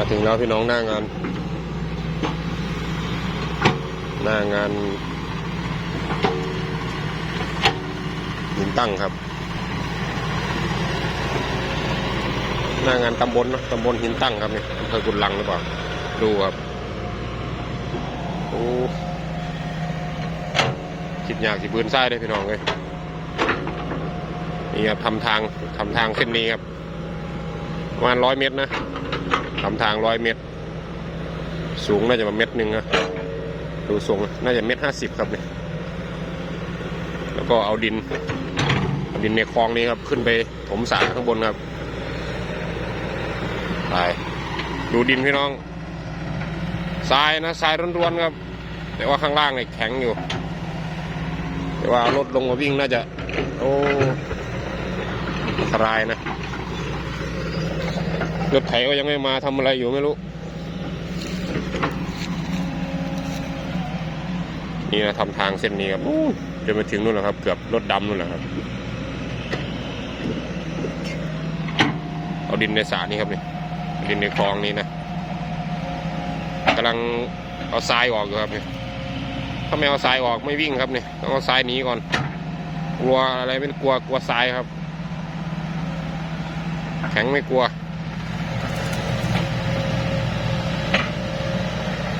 มาถึงแล้วพี่น้องหน้างาน หน้างานหินตั้งครับ หน้างานตำบลนะตำบลหินตั้งครับเนี่ยอำเภอกุนลังหรือเปล่า ดูครับโอ้คิดยากสิบืนไส้ได้พี่น้องเลยนี่ครับทำทางทำทางเส้นนี้ครับประมาณร้อยเมตรนะ ทำทางร้อยเมตร สูงน่าจะประมาณเมตรหนึ่งนะดูทรงน่าจะเมตรห้าสิบครับเนี่ยแล้วก็เอาดินเอาดินในคลองนี้ครับ ขึ้นไปถมสรข้างบนครับไปดูดินพี่น้องทรายนะทรายร้วนๆครับ แต่ว่าข้างล่างเนี่ยแข็งอยู่ แต่ว่ารถลงมาวิ่งน่าจะ โอ้อันตรายนะ รถไถก็ยังไม่มาทำอะไรอยู่ไม่รู้ นี่นะทำทางเส้นนี้ครับจะมาถึงนู่นแหละครับ เกือบรถดำนู่นแหละครับ เอาดินในสระนี่ครับนี่ดินในคลองนี้นะกำลังเอาทรายออกอยู่ครับนี่ถ้าไม่เอาทรายออกไม่วิ่งครับนี่ต้องเอาทรายหนีก่อน กลัวอะไรไม่กลัวกลัวทรายครับ แข็งไม่กลัว